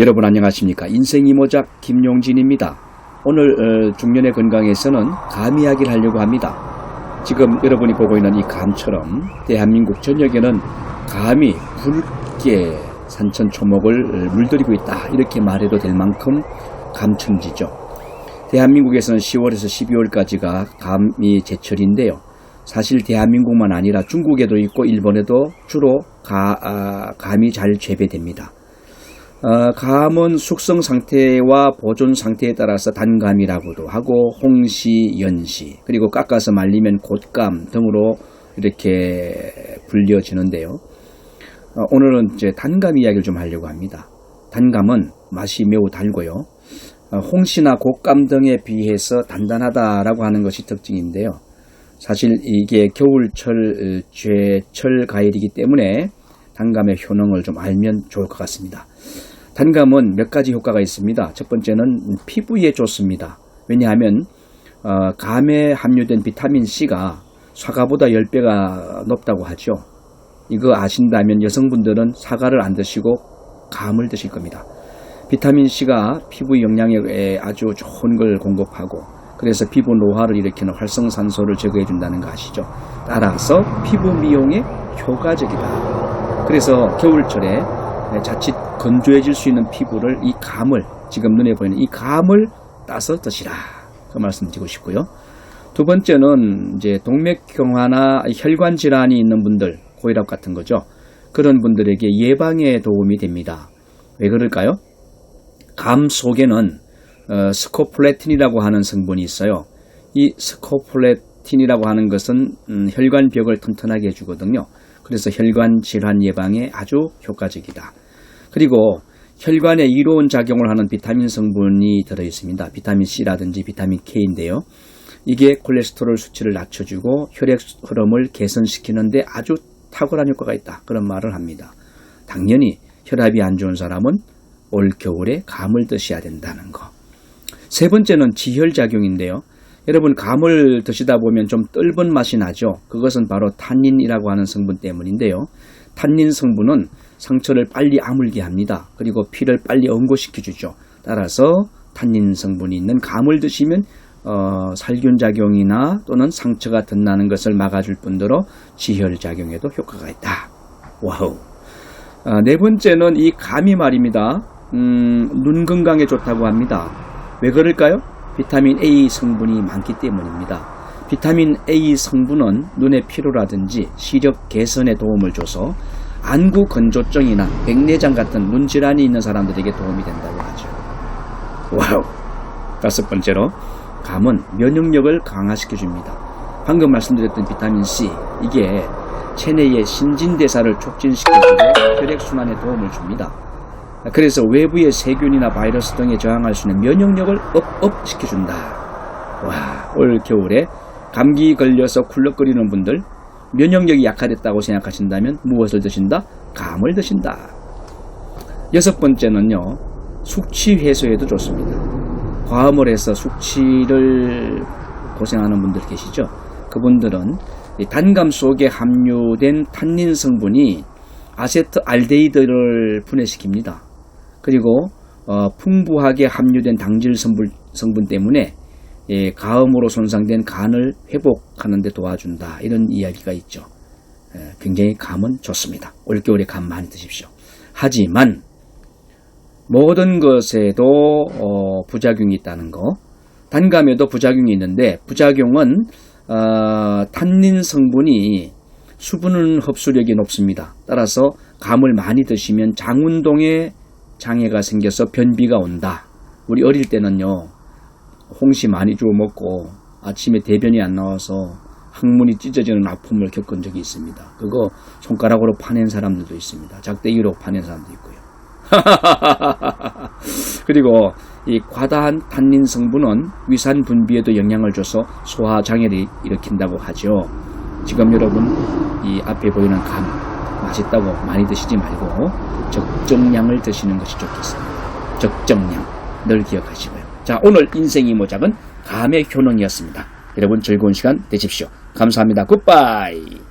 여러분 안녕하십니까? 인생 이모작 김용진입니다. 오늘 어, 중년의 건강에서는 감 이야기를 하려고 합니다. 지금 여러분이 보고 있는 이 감처럼 대한민국 전역에는 감이 붉게 산천 초목을 물들이고 있다. 이렇게 말해도 될 만큼 감천지죠. 대한민국에서는 10월에서 12월까지가 감이 제철인데요. 사실 대한민국만 아니라 중국에도 있고 일본에도 주로 가, 아, 감이 잘 재배됩니다 어, 감은 숙성 상태와 보존 상태에 따라서 단감이라고도 하고 홍시, 연시, 그리고 깎아서 말리면 곶감 등으로 이렇게 불려지는데요. 어, 오늘은 이제 단감 이야기를 좀 하려고 합니다. 단감은 맛이 매우 달고요. 어, 홍시나 곶감 등에 비해서 단단하다라고 하는 것이 특징인데요. 사실 이게 겨울철 제철 과일이기 때문에 단감의 효능을 좀 알면 좋을 것 같습니다. 단감은 몇 가지 효과가 있습니다. 첫 번째는 피부에 좋습니다. 왜냐하면 어, 감에 함유된 비타민 C가 사과보다 10배가 높다고 하죠. 이거 아신다면 여성분들은 사과를 안 드시고 감을 드실 겁니다. 비타민 C가 피부 영양에 아주 좋은 걸 공급하고 그래서 피부 노화를 일으키는 활성산소를 제거해 준다는 거 아시죠? 따라서 피부 미용에 효과적이다. 그래서 겨울철에 자칫 건조해질 수 있는 피부를 이 감을 지금 눈에 보이는 이 감을 따서 드시라. 그 말씀 드리고 싶고요. 두 번째는 이제 동맥경화나 혈관 질환이 있는 분들, 고혈압 같은 거죠. 그런 분들에게 예방에 도움이 됩니다. 왜 그럴까요? 감 속에는 어, 스코플레틴이라고 하는 성분이 있어요. 이 스코플레 틴이라고 하는 것은 음, 혈관벽을 튼튼하게 해주거든요. 그래서 혈관 질환 예방에 아주 효과적이다. 그리고 혈관에 이로운 작용을 하는 비타민 성분이 들어 있습니다. 비타민 C라든지 비타민 K인데요. 이게 콜레스테롤 수치를 낮춰주고 혈액 흐름을 개선시키는데 아주 탁월한 효과가 있다. 그런 말을 합니다. 당연히 혈압이 안 좋은 사람은 올 겨울에 감을 드셔야 된다는 거. 세 번째는 지혈작용인데요. 여러분 감을 드시다 보면 좀 떫은 맛이 나죠. 그것은 바로 탄닌이라고 하는 성분 때문인데요. 탄닌 성분은 상처를 빨리 아물게 합니다. 그리고 피를 빨리 응고시켜 주죠. 따라서 탄닌 성분이 있는 감을 드시면 어, 살균 작용이나 또는 상처가 덧나는 것을 막아줄 뿐더러 지혈 작용에도 효과가 있다. 와우. 아, 네 번째는 이 감이 말입니다. 음, 눈 건강에 좋다고 합니다. 왜 그럴까요? 비타민 A 성분이 많기 때문입니다. 비타민 A 성분은 눈의 피로라든지 시력 개선에 도움을 줘서 안구 건조증이나 백내장 같은 눈 질환이 있는 사람들에게 도움이 된다고 하죠. 와우. 다섯 번째로 감은 면역력을 강화시켜 줍니다. 방금 말씀드렸던 비타민 C 이게 체내의 신진대사를 촉진시켜주고 혈액순환에 도움을 줍니다. 그래서 외부의 세균이나 바이러스 등에 저항할 수 있는 면역력을 업업 시켜준다. 와, 올 겨울에 감기 걸려서 쿨럭거리는 분들 면역력이 약화됐다고 생각하신다면 무엇을 드신다? 감을 드신다. 여섯 번째는요, 숙취 해소에도 좋습니다. 과음을 해서 숙취를 고생하는 분들 계시죠? 그분들은 단감 속에 함유된 탄닌 성분이 아세트 알데히드를 분해시킵니다. 그리고 어, 풍부하게 함유된 당질 성분, 성분 때문에 예, 가음으로 손상된 간을 회복하는 데 도와준다. 이런 이야기가 있죠. 예, 굉장히 감은 좋습니다. 올겨울에 감 많이 드십시오. 하지만 모든 것에도 어, 부작용이 있다는 거. 단감에도 부작용이 있는데 부작용은 어, 탄닌 성분이 수분 흡수력이 높습니다. 따라서 감을 많이 드시면 장운동에 장애가 생겨서 변비가 온다. 우리 어릴 때는요. 홍시 많이 주워 먹고 아침에 대변이 안 나와서 항문이 찢어지는 아픔을 겪은 적이 있습니다. 그거 손가락으로 파낸 사람들도 있습니다. 작대기로 파낸 사람도 있고요. 그리고 이 과다한 탄닌 성분은 위산 분비에도 영향을 줘서 소화 장애를 일으킨다고 하죠. 지금 여러분 이 앞에 보이는 감 맛있다고 많이 드시지 말고 적정량을 드시는 것이 좋겠습니다. 적정량 늘 기억하시고요. 자 오늘 인생이 모작은 감의 효능이었습니다. 여러분 즐거운 시간 되십시오. 감사합니다. 굿바이.